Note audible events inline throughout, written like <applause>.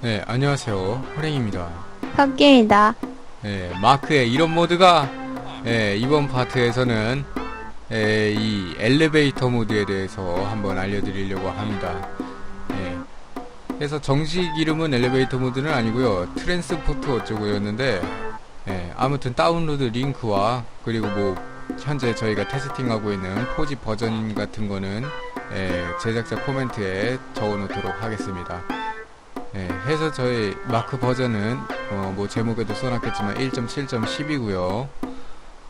네, 안녕하세요. 호랭입니다. 토끼입니다. 네, 마크의 이런 모드가 네, 이번 파트에서는 네, 이 엘리베이터 모드에 대해서 한번 알려드리려고 합니다. 네, 그래서 정식 이름은 엘리베이터 모드는 아니고요. 트랜스포트 어쩌고였는데 네, 아무튼 다운로드 링크와 그리고 뭐 현재 저희가 테스팅하고 있는 포지 버전 같은 거는 예, 제작자 코멘트에 적어놓도록 하겠습니다. 예, 해서 저희 마크 버전은 어, 뭐 제목에도 써놨겠지만 1.7.10이고요.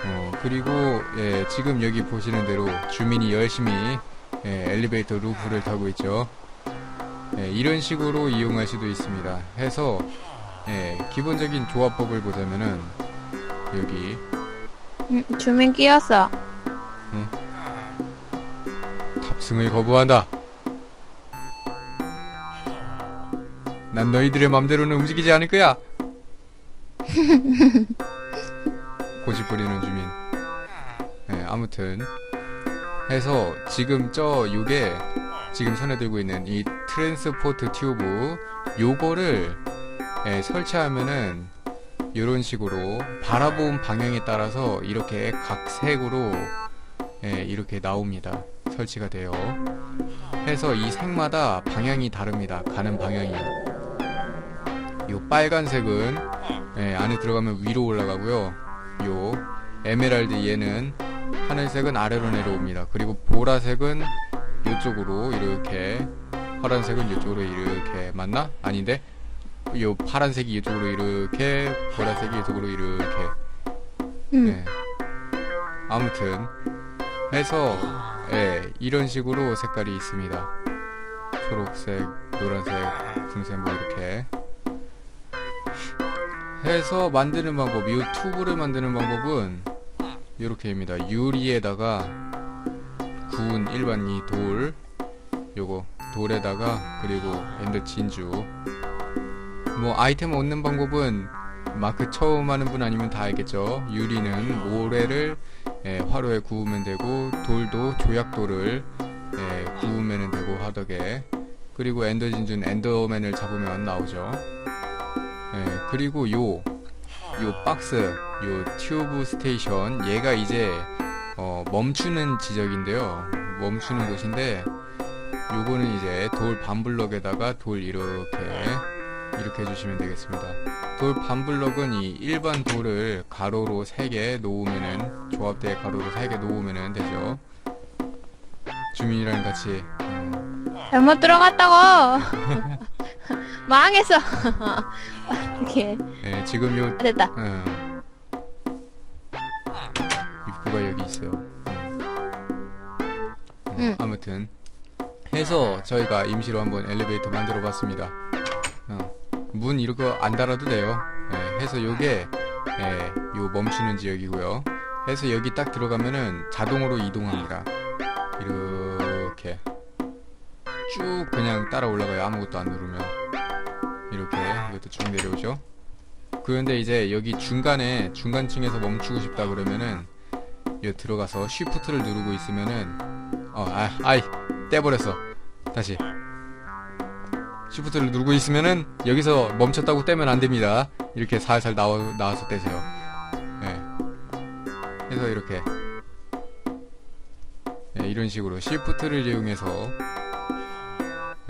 어, 그리고 예, 지금 여기 보시는 대로 주민이 열심히 예, 엘리베이터 루프를 타고 있죠. 예, 이런 식으로 이용할 수도 있습니다. 해서 예, 기본적인 조합법을 보자면은 여기 음, 주민 끼었어. 탑승을 거부한다. 난 너희들의 맘대로는 움직이지 않을 거야. <laughs> 고집 부리는 주민. 네, 아무튼 해서 지금 저 요게 지금 손에 들고 있는 이 트랜스포트 튜브 요거를 예, 설치하면은 이런 식으로 바라본 방향에 따라서 이렇게 각 색으로 예, 이렇게 나옵니다. 설치가 돼요. 해서 이 색마다 방향이 다릅니다. 가는 방향이. 요 빨간색은 예, 안에 들어가면 위로 올라가고요. 요 에메랄드 얘는 하늘색은 아래로 내려옵니다. 그리고 보라색은 이쪽으로 이렇게 파란색은 이쪽으로 이렇게 맞나? 아닌데? 요 파란색이 이쪽으로 이렇게 보라색이 이쪽으로 이렇게 음, 네. 아무튼 해서 예, 이런 식으로 색깔이 있습니다. 초록색, 노란색, 금색 뭐 이렇게 해서 만드는 방법, 이 튜브를 만드는 방법은 이렇게입니다. 유리에다가 구운 일반 이 돌, 요거 돌에다가 그리고 엔더 진주. 뭐 아이템 얻는 방법은 마크 처음 하는 분 아니면 다 알겠죠. 유리는 모래를 예, 화로에 구우면 되고 돌도 조약돌을 예, 구우면 되고 하덕에 그리고 엔더 진주는 엔더맨을 잡으면 나오죠. 예, 그리고 요, 요 박스, 요 튜브 스테이션 얘가 이제 어, 멈추는 지적인데요. 멈추는 곳인데 요거는 이제 돌 반블럭에다가 돌 이렇게 이렇게 해주시면 되겠습니다. 돌 반블럭은 이 일반 돌을 가로로 3개 놓으면은 조합대 가로로 3개 놓으면은 되죠. 주민이랑 같이 음, 잘못 들어갔다고. <laughs> 망했어. <laughs> 이렇게 예, 지금 요 됐다. 음, 입구가 여기 있어요. 음. 어, 음. 아무튼 해서 저희가 임시로 한번 엘리베이터 만들어 봤습니다. 어, 문 이거 안 달아도 돼요. 예, 해서 요게 예, 요 멈추는 지역이고요. 해서 여기 딱 들어가면은 자동으로 이동합니다. 이렇게 쭉 그냥 따라 올라가요. 아무것도 안 누르면 이렇게 이것도 쭉 내려오죠. 그런데 이제 여기 중간에 중간층에서 멈추고 싶다 그러면은 여기 들어가서 쉬프트를 누르고 있으면은 어 아, 아이 떼버렸어. 다시. 쉬프트를 누르고 있으면은 여기서 멈췄다고 떼면 안 됩니다. 이렇게 살살 나와, 나와서 떼세요. 예 그래서 이렇게. 예, 이런 식으로 쉬프트를 이용해서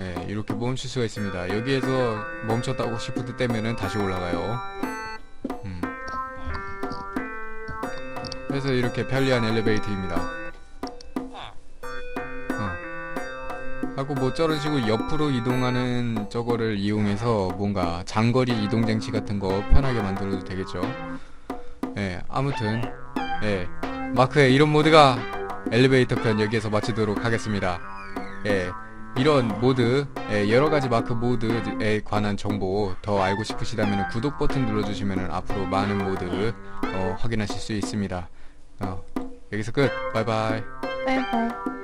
예, 이렇게 멈출 수가 있습니다 여기에서 멈췄다고 쉬프트 떼면은 다시 올라가요 음. 그래서 이렇게 편리한 엘리베이터입니다. 어. 하고 뭐 저런 식으로 옆으로 이동하는 저거를 이용해서 뭔가 장거리 이동 장치 같은 거 편하게 만들어도 되겠죠. 예, 아무튼 예, 마크의 이런 모드가 엘리베이터 편 여기에서 마치도록 하겠습니다. 예, 이런 모드, 예, 여러 가지 마크 모드에 관한 정보 더 알고 싶으시다면 구독 버튼 눌러주시면 앞으로 많은 모드 어, 확인하실 수 있습니다. 어, 여기서 끝. 바이바이. 바이바이.